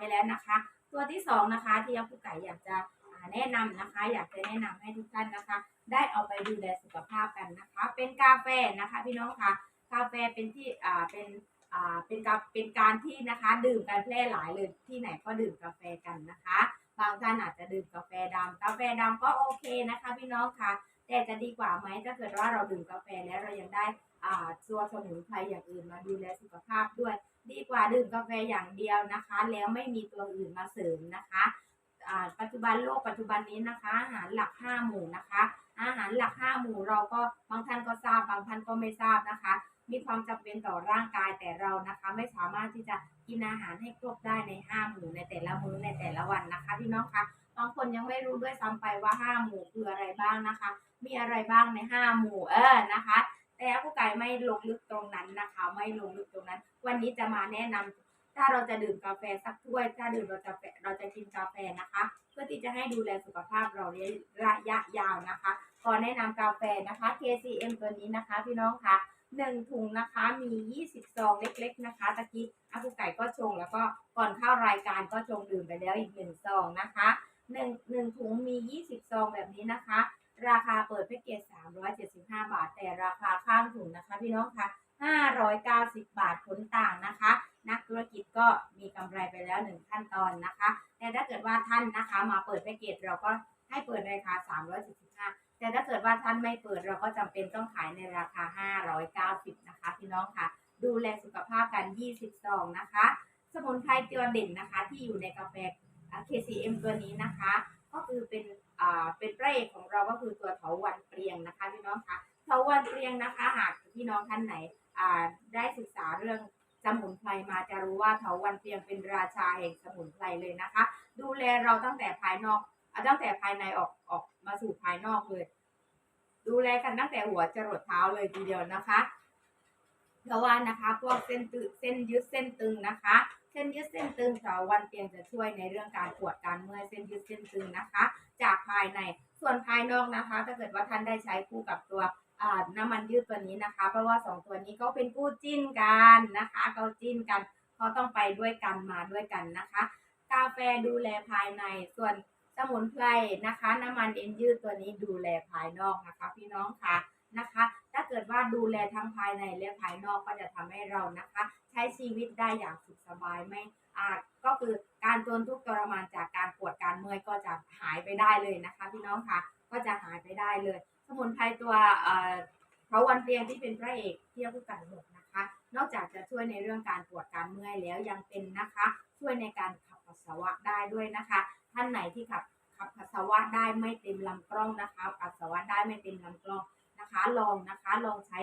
ไปแล้วนะคะ ตัวที่สองนะคะที่ยักษ์ผู้ไก่อยากจะแนะนำนะคะ อยากจะแนะนำให้ทุกท่านนะคะ ได้เอาไปดูแลสุขภาพกันนะคะ เป็นกาแฟนะคะ พี่น้องคะกาแฟเป็นที่อ่าเป็นอ่าเป็นการเป็นการที่นะคะดื่มกันแพร่หลายเลยที่ไหนก็ดื่มกาแฟกันนะคะ บางท่านอาจจะดื่มกาแฟดำกาแฟดำก็โอเคนะคะ พี่น้องคะแต่จะดีกว่าไหมถ้าเกิดว่าเราดื่มกาแฟแล้วเรายังได้อ่าตัวสมุนไพรอย่างอื่นมาดูแลสุขภาพด้วย ดีกว่าดื่มกาแฟอย่างเดียวนะคะ แล้วไม่มีตัวอื่นมาเสริมนะคะปัจจุบันโลกปัจจุบันนี้นะคะ อาหารหลักห้าหมู่นะคะ อาหารหลักห้าหมู่เราก็บางท่านก็ทราบบางท่านก็ไม่ทราบนะคะ มีความจำเป็นต่อร่างกายแต่เรานะคะ ไม่สามารถที่จะกินอาหารให้ครบได้ในห้าหมู่ในแต่ละมื้อในแต่ละวันนะคะพี่น้องคะบางคนยังไม่รู้ด้วยซ้ำไปว่าห้าหมู่คืออะไรบ้างนะคะ มีอะไรบ้างในห้าหมู่เออนะคะ แต่ผู้ไก่ไม่ลงลึกตรงนั้นนะคะ ไม่ลงลึกตรงนั้น วันนี้จะมาแนะนำถ้าเราจะดื่มกาแฟสักถ้วย ถ้าดื่มเราจะเราจะกินกาแฟนะคะ เพื่อที่จะให้ดูแลสุขภาพเราระยะยาวนะคะขอแนะนำกาแฟนะคะ KCM ตัวนี้นะคะ พี่น้องคะหนึ่งถุงนะคะมี 20 ซองเล็ก ๆ นะคะ ตะกี้อากุไก่ก็ชง แล้วก็ก่อนเข้ารายการก็ชงดื่มไปแล้วอีกหนึ่งซองนะคะหนึ่งหนึ่งถุงมี 20 ซองแบบนี้นะคะ ราคาเปิดแพ็กเกจ 375 บาท แต่ราคาข้างถุงนะคะ พี่น้องคะ590 บาทผลต่างนะคะ นักธุรกิจก็มีกำไรไปแล้วหนึ่งขั้นตอนนะคะ แต่ถ้าเกิดว่าท่านนะคะ มาเปิดแพ็กเกจเราก็ให้เปิดในราคา 375 แต่ถ้าเกิดว่าท่านไม่เปิดเราก็จำเป็นต้องขายในราคา 590 นะคะ พี่น้องค่ะดูแลสุขภาพกัน20ซองนะคะ สมุนไพรตัวเด่นนะคะ ที่อยู่ในกาแฟ KCM ตัวนี้นะคะ ก็คือเป็น เป็นพระเอกของเราก็คือตัวเถาวันเปรียงนะคะพี่น้องคะเถาวันเปรียงนะคะ หากพี่น้องท่านไหนอ่าได้ศึกษาเรื่องสมุนไพรมาจะรู้ว่าเถาวันเปรียงเป็นราชาแห่งสมุนไพรเลยนะคะ ดูแลเราตั้งแต่ภายนอกอะตั้งแต่ภายในออกออกมาสู่ภายนอกเลย ดูแลกันตั้งแต่หัวจรดเท้าเลยทีเดียวนะคะ เพราะว่านะคะพวกเส้นตึเส้นยึดเส้นตึงนะคะ เส้นยืดเส้นตึงเถาวันเตียงจะช่วยในเรื่องการปวดการเมื่อยเส้นยืดเส้นตึงนะคะ จากภายในส่วนภายนอกนะคะ ถ้าเกิดว่าท่านได้ใช้คู่กับตัวน้ำมันยืดตัวนี้นะคะ เพราะว่าสองตัวนี้ก็เป็นคู่จิ้นกันนะคะเขาจิ้นกันเขาต้องไปด้วยกันมาด้วยกันนะคะ กาแฟดูแลภายในส่วนสมุนไพรนะคะ น้ำมันเอ็นยืดตัวนี้ดูแลภายนอกนะคะ พี่น้องค่ะ นะคะ ถ้าเกิดว่าดูแลทั้งภายในและภายนอกก็จะทำให้เรานะคะ ใช้ชีวิตได้อย่างสุขสบายไม่อ่าก็คือการทนทุกข์ทรมานจากการปวดการเมื่อยก็จะหายไปได้เลยนะคะ พี่น้องค่ะก็จะหายไปได้เลย สมุนไพรตัวเอ่อเขาวันเตียงที่เป็นพระเอกเที่ผู้กันบอกนะคะ นอกจากจะช่วยในเรื่องการปวดการเมื่อยแล้วยังเป็นนะคะ ช่วยในการขับปัสสาวะได้ด้วยนะคะ ท่านไหนที่ขับขับปัสสาวะได้ไม่เต็มลำกล้องนะคะปัสสาวะได้ไม่เต็มลำกล้อง นะคะ ลองนะคะลองใช้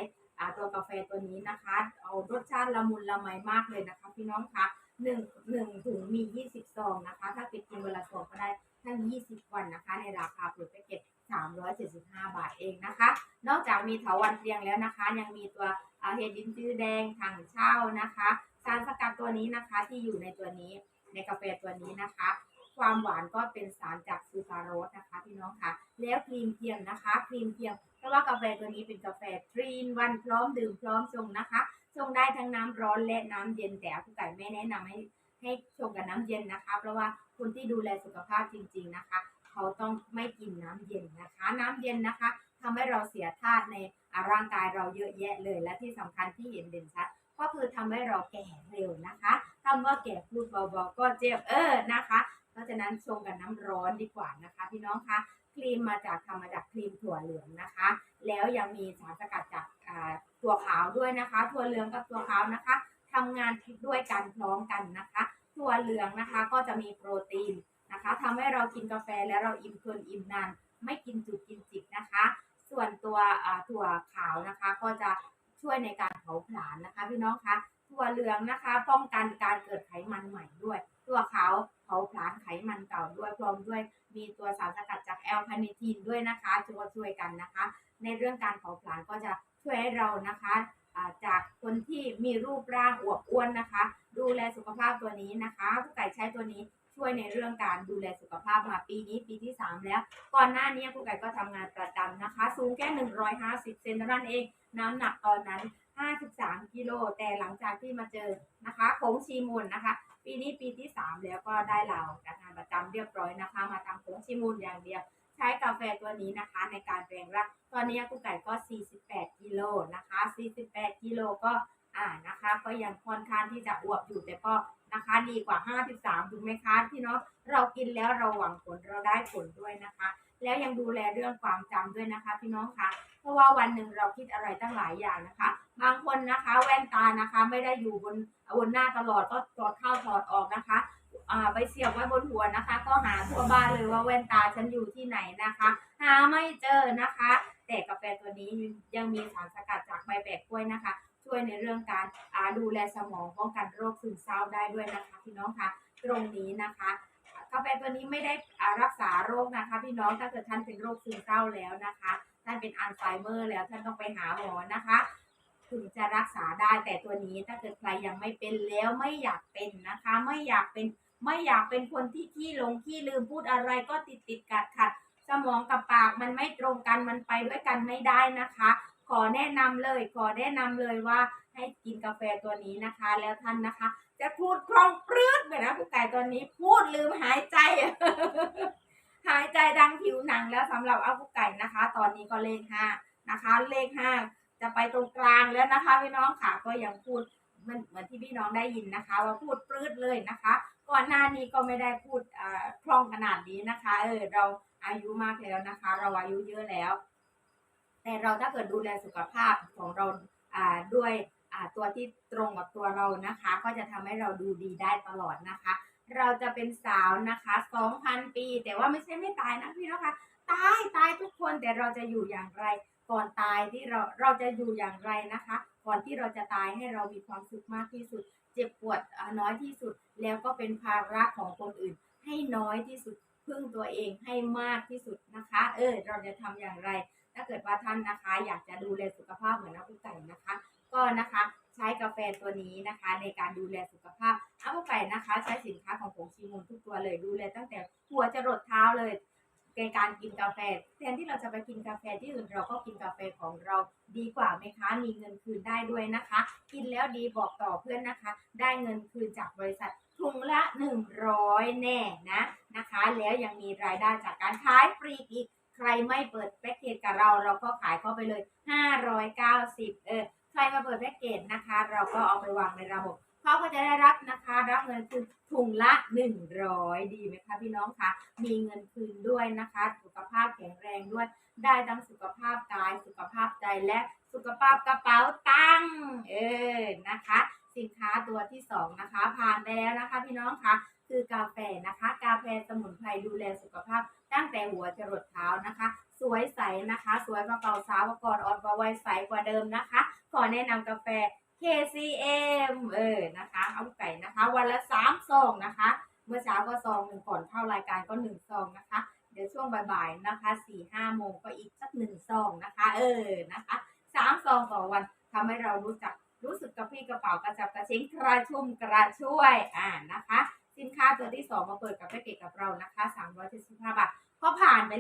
ตัวกาแฟตัวนี้นะคะ เอารสชาติละมุนละไมมากเลยนะคะ พี่น้องคะหนึ่งหนึ่งถุงมี20ซองนะคะ ถ้าติดกินเวลาซองก็ได้ทั้ง20วันนะคะ ในราคาเปิดแพ็กเกจ375บห้าบาทเองนะคะ นอกจากมีเถาวันเรียงแล้วนะคะ ยังมีตัวเห็ดดินจื้อแดงถังเช่านะคะสารสกัดตัวนี้นะคะที่อยู่ในตัวนี้ในกาแฟตัวนี้นะคะ ความหวานก็เป็นสารจากซูคาโรสนะคะพี่น้องคะแล้วครีมเทียมนะคะครีมเทียมเพราะว่ากาแฟตัวนี้เป็นกาแฟทรีนวันพร้อมดื่มพร้อมชงนะคะชงได้ทั้งน้ำร้อนและน้ำเย็นแต่ผู้ไก่ไม่แนะนำให้ให้ชงกับน้ำเย็นนะคะ เพราะว่าคนที่ดูแลสุขภาพจริง ๆนะคะ เขาต้องไม่กินน้ำเย็นนะคะ น้ำเย็นนะคะทำให้เราเสียธาตุในร่างกายเราเยอะแยะเลย และที่สำคัญที่เห็นเด่นชัดก็คือทำให้เราแก่เร็วนะคะคำว่าแก่พูดเบาๆก็เจ็บเออนะคะ ราะฉะนั้นชงกับน้ำร้อนดีกว่านะคะ พี่น้องคะครีมมาจากทำมาจากครีมถั่วเหลืองนะคะ แล้วยังมีสารสกัดจากถั่วขาวด้วยนะคะ ถั่วเหลืองกับถั่วขาวนะคะทำงานด้วยกันพร้อมกันนะคะ ถั่วเหลืองนะคะก็จะมีโปรตีนนะคะทำให้เรากินกาแฟแล้วเราอิ่มทนอิ่มนานไม่กินจุดกินจิกนะคะ ส่วนตัวถั่วขาวนะคะก็จะช่วยในการเผาผลาญนะคะ พี่น้องคะถั่วเหลืองนะคะ ป้องกันการเกิดไขมันใหม่ด้วย ถั่วขาว เผาผลาญไขมันเก่าด้วยพร้อมด้วยมีตัวสารสกัดจากแอลคาเนทีนด้วยนะคะจะมาช่วยกันนะคะ ในเรื่องการเผาผลาญก็จะช่วยให้เรานะคะจากคนที่มีรูปร่างอวบอ้วนนะคะ ดูแลสุขภาพตัวนี้นะคะผู้ไก่ใช้ตัวนี้ช่วยในเรื่องการดูแลสุขภาพมาปีนี้ปีที่ 3 แล้ว ก่อนหน้านี้ผู้ไก่ก็ทำงานประจำนะคะ สูงแค่ 150 เซนเท่านั้นเอง น้ำหนักตอนนั้น 53 กิโลแต่หลังจากที่มาเจอนะคะโค้งชีมูลนะคะ ปีนี้ปีที่สามแล้วก็ได้ลาออกจากงานประจำเรียบร้อยนะคะ มาทำผงชิมูลอย่างเดียว ใช้กาแฟตัวนี้นะคะ ในการแปลงร่างตอนนี้กุ๊กไก่ก็ 48กิโลนะคะ 48กิโลก็อ่านะคะ ก็ยังค่อนข้างที่จะอวบอยู่แต่ก็นะคะดีกว่า 53ถูกไหมคะพี่เนาะเรากินแล้วเราหวังผลเราได้ผลด้วยนะคะ แล้วยังดูแลเรื่องความจำด้วยนะคะ พี่น้องคะเพราะว่าวันหนึ่งเราคิดอะไรตั้งหลายอย่างนะคะ บางคนนะคะ แว่นตานะคะ ไม่ได้อยู่บนบนหน้าตลอดก็ถอดเข้าถอดออกนะคะไปเสียบไว้บนหัวนะคะ ก็หาทั่วบ้านเลยว่าแว่นตาฉันอยู่ที่ไหนนะคะ หาไม่เจอนะคะ แต่กาแฟตัวนี้ยังมีสารสกัดจากใบแปลกกล้วยนะคะ ช่วยในเรื่องการาดูแลสมองป้องกันโรคซึมเศร้าได้ด้วยนะคะพี่น้องคะตรงนี้นะคะกาแฟตัวนี้ไม่ได้รักษาโรคนะคะ พี่น้องถ้าเกิดท่านเป็นโรคซึมเศร้าแล้วนะคะ ท่านเป็นอัลไซเมอร์แล้วท่านต้องไปหาหมอนะคะ ถึงจะรักษาได้แต่ตัวนี้ถ้าเกิดใครยังไม่เป็นแล้วไม่อยากเป็นนะคะ ไม่อยากเป็นไม่อยากเป็นคนที่ขี้ลงขี้ลืมพูดอะไรก็ติดติดขัดขัดสมองกับปากมันไม่ตรงกันมันไปด้วยกันไม่ได้นะคะ ขอแนะนำเลยขอแนะนำเลยว่าให้กินกาแฟตัวนี้นะคะ แล้วท่านนะคะ จะพูดคล่องปลื้ดเลยนะผู้ไก่ตัวนี้พูดลืมหายใจหายใจดังผิวหนังแล้วสำหรับอาผู้ไก่นะคะ ตอนนี้ก็เลขห้านะคะ เลขห้า จะไปตรงกลางแล้วนะคะพี่น้องค่ะก็ยังพูดมือนเหมือนที่พี่น้องได้ยินนะคะ ว่าพูดปลื้ดเลยนะคะ ก่อนหน้านี้ก็ไม่ได้พูดอ่าคล่องขนาดนี้นะคะเออเราอายุมากแล้วนะคะ เราอายุเยอะแล้ว แต่เราถ้าเกิดดูแลสุขภาพของเราอ่าด้วยอ่าตัวที่ตรงกับตัวเรานะคะ ก็จะทำให้เราดูดีได้ตลอดนะคะ เราจะเป็นสาวนะคะ2,000 ปี แต่ว่าไม่ใช่ไม่ตายนะพี่นะคะตายตายทุกคนแต่เราจะอยู่อย่างไร ก่อนตายที่เราเราจะอยู่อย่างไรนะคะ ก่อนที่เราจะตายให้เรามีความสุขมากที่สุด เจ็บปวดอ่าน้อยที่สุด แล้วก็เป็นภาระของคนอื่น ให้น้อยที่สุดพึ่งตัวเองให้มากที่สุดนะคะ เออ เราจะทำอย่างไร ถ้าเกิดว่าท่านนะคะ อยากจะดูแลสุขภาพเหมือนนักกุ๊กไก่นะคะ ก็นะคะใช้กาแฟตัวนี้นะคะ ในการดูแลสุขภาพอัพไก่นะคะ ใช้สินค้าของผงชีมูลทุกตัวเลยดูแลตั้งแต่หัวจรดเท้าเลย ในการกินกาแฟ แทนที่เราจะไปกินกาแฟที่อื่นเราก็กินกาแฟของเราดีกว่าไหมคะ มีเงินคืนได้ด้วยนะคะ กินแล้วดีบอกต่อเพื่อนนะคะ ได้เงินคืนจากบริษัทถุงละ 100 แน่นะนะคะ แล้วยังมีรายได้จากการขายฟรีอีก ใครไม่เปิดแพ็กเกจกับเราเราก็ขายเข้าไปเลย 590 เออใครมาเปิดแพ็กเกจนะคะ เราก็เอาไปวางในระบบ เขาก็จะได้รับนะคะ รับเงินคืนถุงละ 100 ดีไหมคะพี่น้องคะ มีเงินคืนด้วยนะคะ สุขภาพแข็งแรงด้วย ได้ทั้งสุขภาพกาย สุขภาพใจและสุขภาพกระเป๋าตังค์เออนะคะ สินค้าตัวที่สองนะคะ ผ่านไปแล้วนะคะพี่น้องคะคือกาแฟนะคะ กาแฟสมุนไพรดูแลสุขภาพ ตั้งแต่หัวจรดเท้านะคะ สวยใสนะคะ สวยกว่าเก่าสาวกว่าก่อนอ่อนกว่าวัยใสกว่าเดิมนะคะ ขอแนะนำกาแฟ KCM เออนะคะเอาไก่นะคะ วันละสามซองนะคะ เมื่อเช้าก็ซองหนึ่งก่อนเข้ารายการก็หนึ่งซองนะคะ เดี๋ยวช่วงบ่ายๆนะคะสี่ห้าโมงก็อีกสักหนึ่งซองนะคะ เออนะคะสามซองต่อวันทำให้เรารู้จักรู้สึกกระปรี้กระเป๋ากระจับกระเช้งกระชุ่มกระช่วยอ่านะคะ สินค้าตัวที่สองมาเปิดกับแพ็กเกจกับเรานะคะ375บาทพอผ่านไป